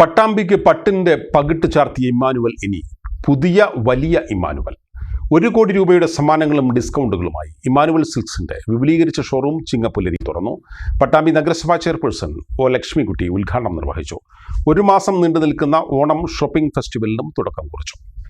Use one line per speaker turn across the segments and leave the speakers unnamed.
പട്ടാമ്പിക്ക് പട്ടിന്റെ പകിട്ട് ചാർത്തിയ ഇമ്മാനുവൽ ഇനി പുതിയ വലിയ ഇമ്മാനുവൽ. ഒരു കോടി രൂപയുടെ സമ്മാനങ്ങളും ഡിസ്കൗണ്ടുകളുമായി ഇമ്മാനുവൽ സിൽക്സിന്റെ വിപുലീകരിച്ച ഷോറൂം ചിങ്ങപ്പുലരി തുറന്നു. പട്ടാമ്പി നഗരസഭാ ചെയർപേഴ്സൺ ഒ ലക്ഷ്മിക്കുട്ടി ഉദ്ഘാടനം നിർവഹിച്ചു. ഒരു മാസം നീണ്ടു നിൽക്കുന്ന ഓണം ഷോപ്പിംഗ് ഫെസ്റ്റിവലിനും തുടക്കം കുറിച്ചു.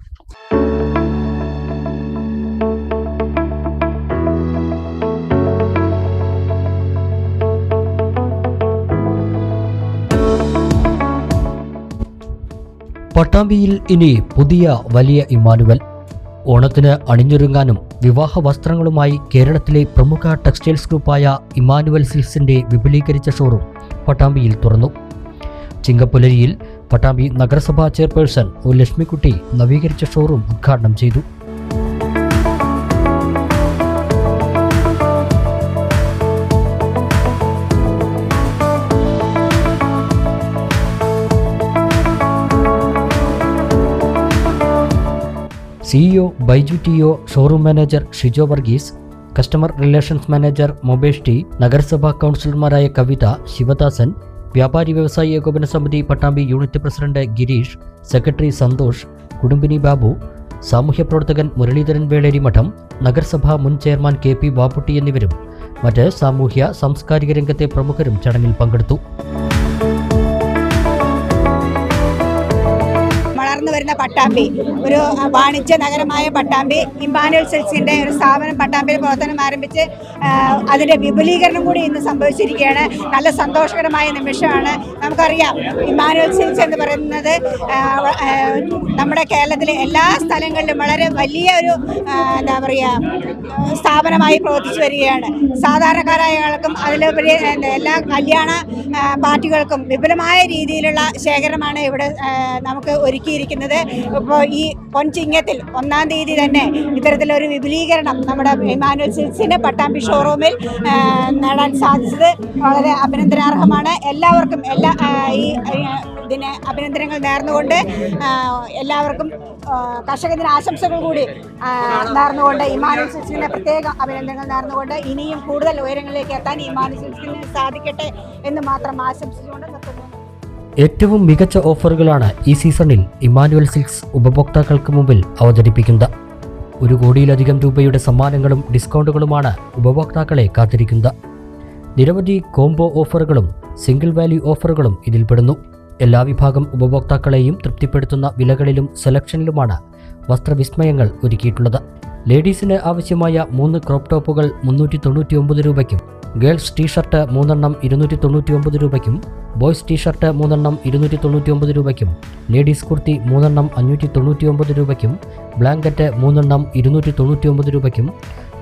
പട്ടാമ്പിയിൽ ഇനി പുതിയ വലിയ ഇമാനുവൽ ഓണത്തിന് അണിഞ്ഞൊരുങ്ങാനും വിവാഹ വസ്ത്രങ്ങളുമായി കേരളത്തിലെ പ്രമുഖ ടെക്സ്റ്റൈൽസ് ഗ്രൂപ്പായ ഇമാനുവൽ സിൽസിന്റെ വിപുലീകരിച്ച ഷോറൂം പട്ടാമ്പിയിൽ തുറന്നു. ചിങ്കപ്പുലരിയിൽ പട്ടാമ്പി നഗരസഭാ ചെയർപേഴ്സൺ ഒ ലക്ഷ്മിക്കുട്ടി നവീകരിച്ച ഷോറൂം ഉദ്ഘാടനം ചെയ്തു. CEO Baiju T O showroom manager Shijo Varghese customer relations manager Mobesh T നഗരസഭാ കൗൺസിലർമാരായ കവിത ശിവദാസൻ വ്യാപാരി വ്യവസായി ഏകോപന സമിതി Pattambi unit president Girish secretary Santhosh കുടുംബിനി ബാബു സാമൂഹ്യ പ്രവർത്തകൻ മുരളീധരൻ വേളേരി മഠം നഗരസഭാ മുൻ ചെയർമാൻ കെ പി ബാപ്പുട്ടി എന്നിവരും മറ്റ് സാമൂഹ്യ സാംസ്കാരിക രംഗത്തെ പ്രമുഖരും ചടങ്ങിൽ പങ്കെടുത്തു.
വരുന്ന പട്ടാമ്പി. ഒരു വാണിജ്യ നഗരമായ പട്ടാമ്പി. ഇമ്പാനുവൽ സെൽസിന്റെ ഒരു സ്ഥാപനം പട്ടാമ്പിയിൽ പ്രവർത്തനം ആരംഭിച്ച് അതിന്റെ വിപുലീകരണം കൂടി ഇന്ന് സംഭവിച്ചിരിക്കുകയാണ്. നല്ല സന്തോഷകരമായ നിമിഷമാണ്. നമുക്കറിയാം ഇമ്മാനുവൽ സെൽസ് എന്ന് പറയുന്നത് നമ്മുടെ കേരളത്തിലെ എല്ലാ സ്ഥലങ്ങളിലും വളരെ വലിയ ഒരു എന്താ പറയുക സ്ഥാപനമായി പ്രവർത്തിച്ചു വരികയാണ്. സാധാരണക്കാരായ ആൾക്കും എന്താ, എല്ലാ കല്യാണ പാർട്ടികൾക്കും വിപുലമായ രീതിയിലുള്ള ശേഖരമാണ് ഇവിടെ നമുക്ക് ഒരുക്കിയിരിക്കുന്നത്. ഇപ്പോൾ ഈ പൊൻചിങ്ങത്തിൽ ഒന്നാം തീയതി തന്നെ ഇത്തരത്തിലൊരു വിപുലീകരണം നമ്മുടെ ഇമാനുവൽ സിൽസിന് പട്ടാമ്പി ഷോറൂമിൽ നേടാൻ സാധിച്ചത് വളരെ അഭിനന്ദനാർഹമാണ്. എല്ലാവർക്കും എല്ലാ ഈ ഇതിന് അഭിനന്ദനങ്ങൾ നേർന്നുകൊണ്ട് എല്ലാവർക്കും കർഷക ദിന ആശംസകൾ കൂടി നേർന്നുകൊണ്ട് ഇമാനുവൽ സിൽസിനെ പ്രത്യേക അഭിനന്ദനങ്ങൾ നേർന്നുകൊണ്ട് ഇനിയും കൂടുതൽ ഉയരങ്ങളിലേക്ക് എത്താൻ ഇമാനുവൽ സിൽസിന് സാധിക്കട്ടെ എന്ന് മാത്രം ആശംസിച്ചുകൊണ്ട്
ഏറ്റവും മികച്ച ഓഫറുകളാണ് ഈ സീസണിൽ ഇമാനുവൽ സിൽക്സ് ഉപഭോക്താക്കൾക്ക് മുമ്പിൽ അവതരിപ്പിക്കുന്നത്. ഒരു കോടിയിലധികം രൂപയുടെ സമ്മാനങ്ങളും ഡിസ്കൗണ്ടുകളുമാണ് ഉപഭോക്താക്കളെ കാത്തിരിക്കുന്നത്. നിരവധി കോംബോ ഓഫറുകളും സിംഗിൾ വാല്യൂ ഓഫറുകളും ഇതിൽപ്പെടുന്നു. എല്ലാ വിഭാഗം ഉപഭോക്താക്കളെയും തൃപ്തിപ്പെടുത്തുന്ന വിലകളിലും സെലക്ഷനിലുമാണ് വസ്ത്രവിസ്മയങ്ങൾ ഒരുക്കിയിട്ടുള്ളത്. ലേഡീസിന് ആവശ്യമായ മൂന്ന് ക്രോപ്പ് ടോപ്പുകൾ മുന്നൂറ്റി തൊണ്ണൂറ്റി ഒമ്പത് രൂപയ്ക്കും ഗേൾസ് ടീഷർട്ട് മൂന്നെണ്ണം ഇരുന്നൂറ്റി തൊണ്ണൂറ്റി ഒമ്പത് രൂപയ്ക്കും ബോയ്സ് ടീഷർട്ട് മൂന്നെണ്ണം ഇരുന്നൂറ്റി തൊണ്ണൂറ്റി ഒമ്പത് രൂപയ്ക്കും ലേഡീസ് കുർത്തി മൂന്നെണ്ണം അഞ്ഞൂറ്റി തൊണ്ണൂറ്റി ഒമ്പത് രൂപയ്ക്കും ബ്ലാങ്കറ്റ് മൂന്നെണ്ണം ഇരുന്നൂറ്റി തൊണ്ണൂറ്റി ഒമ്പത് രൂപയ്ക്കും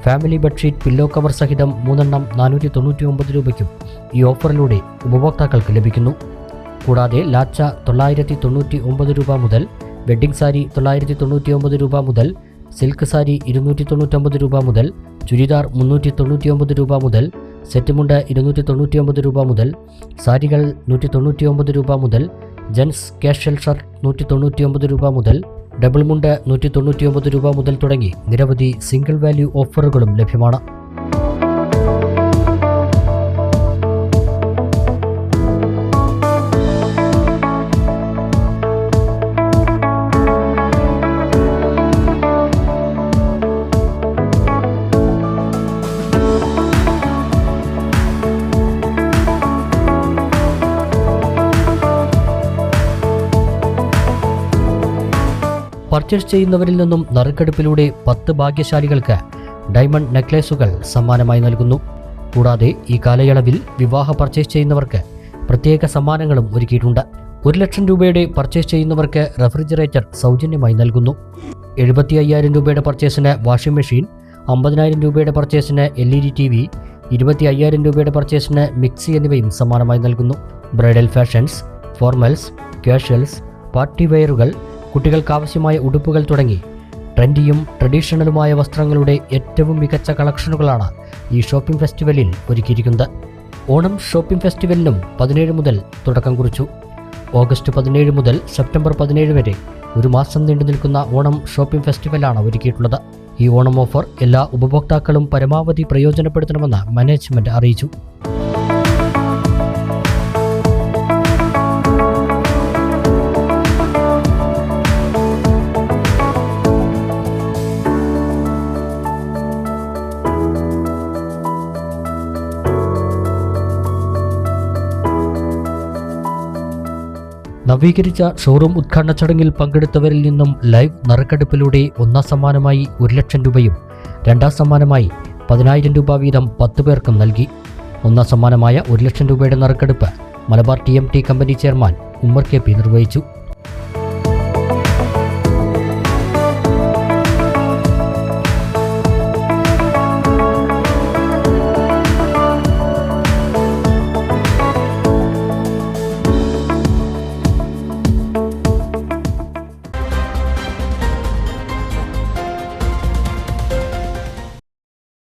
ഫാമിലി ബെഡ്ഷീറ്റ് പില്ലോ കവർ സഹിതം മൂന്നെണ്ണം നാനൂറ്റി തൊണ്ണൂറ്റി ഒമ്പത് രൂപയ്ക്കും ഈ ഓഫറിലൂടെ ഉപഭോക്താക്കൾക്ക് ലഭിക്കുന്നു. കൂടാതെ ലാച്ച തൊള്ളായിരത്തി തൊണ്ണൂറ്റി ഒമ്പത് രൂപ മുതൽ വെഡ്ഡിംഗ് സാരി തൊള്ളായിരത്തി തൊണ്ണൂറ്റി ഒമ്പത് രൂപ മുതൽ സിൽക്ക് സാരി ഇരുന്നൂറ്റി തൊണ്ണൂറ്റൊമ്പത് രൂപ മുതൽ ചുരിദാർ മുന്നൂറ്റി തൊണ്ണൂറ്റി ഒമ്പത് രൂപ മുതൽ സെറ്റുമുണ്ട് ഇരുന്നൂറ്റി തൊണ്ണൂറ്റി ഒമ്പത് രൂപ മുതൽ സാരികൾ നൂറ്റി തൊണ്ണൂറ്റി ഒമ്പത് രൂപ മുതൽ ജെൻസ് കാഷ്വൽ ഷർട്ട് നൂറ്റി തൊണ്ണൂറ്റി ഒമ്പത് രൂപ മുതൽ ഡബിൾ മുണ്ട് നൂറ്റി തൊണ്ണൂറ്റി ഒമ്പത് രൂപ മുതൽ തുടങ്ങി നിരവധി സിംഗിൾ വാല്യൂ ഓഫറുകളും ലഭ്യമാണ്. പർച്ചേസ് ചെയ്യുന്നവരിൽ നിന്നും നറുക്കെടുപ്പിലൂടെ പത്ത് ഭാഗ്യശാലികൾക്ക് ഡയമണ്ട് നെക്ലേസുകൾ സമ്മാനമായി നൽകുന്നു. കൂടാതെ ഈ കാലയളവിൽ വിവാഹ പർച്ചേസ് ചെയ്യുന്നവർക്ക് പ്രത്യേക സമ്മാനങ്ങളും ഒരുക്കിയിട്ടുണ്ട്. ഒരു ലക്ഷം രൂപയുടെ പർച്ചേസ് ചെയ്യുന്നവർക്ക് റെഫ്രിജറേറ്റർ സൗജന്യമായി നൽകുന്നു. എഴുപത്തി അയ്യായിരം രൂപയുടെ പർച്ചേസിന് വാഷിംഗ് മെഷീൻ അമ്പതിനായിരം രൂപയുടെ പർച്ചേസിന് L E D T V ഇരുപത്തി അയ്യായിരം രൂപയുടെ പർച്ചേസിന് മിക്സി എന്നിവയും സമ്മാനമായി നൽകുന്നു. Bridal fashions formals casuals party വെയറുകൾ കുട്ടികൾക്കാവശ്യമായ ഉടുപ്പുകൾ തുടങ്ങി. ട്രെൻഡിയും ട്രഡീഷണലുമായ വസ്ത്രങ്ങളുടെ ഏറ്റവും മികച്ച കളക്ഷനുകളാണ് ഈ ഷോപ്പിംഗ് ഫെസ്റ്റിവലിൽ ഒരുക്കിയിരിക്കുന്നത്. ഓണം ഷോപ്പിംഗ് ഫെസ്റ്റിവലിനും പതിനേഴ് മുതൽ തുടക്കം കുറിച്ചു. ഓഗസ്റ്റ് പതിനേഴ് മുതൽ സെപ്റ്റംബർ പതിനേഴ് വരെ ഒരു മാസം നീണ്ടു നിൽക്കുന്ന ഓണം ഷോപ്പിംഗ് ഫെസ്റ്റിവലാണ് ഒരുക്കിയിട്ടുള്ളത്. ഈ ഓണം ഓഫർ എല്ലാ ഉപഭോക്താക്കളും പരമാവധി പ്രയോജനപ്പെടുത്തണമെന്ന് മാനേജ്മെന്റ് അറിയിച്ചു. നവീകരിച്ച ഷോറൂം ഉദ്ഘാടന ചടങ്ങിൽ പങ്കെടുത്തവരിൽ നിന്നും ലൈവ് നറുക്കെടുപ്പിലൂടെ ഒന്നാം സമ്മാനമായി ഒരു ലക്ഷം രൂപയും രണ്ടാം സമ്മാനമായി പതിനായിരം രൂപ വീതം പത്ത് പേർക്കും നൽകി. ഒന്നാം സമ്മാനമായ ഒരു ലക്ഷം രൂപയുടെ നറുക്കെടുപ്പ് Malabar T M T company chairman Ummer K P നിർവഹിച്ചു.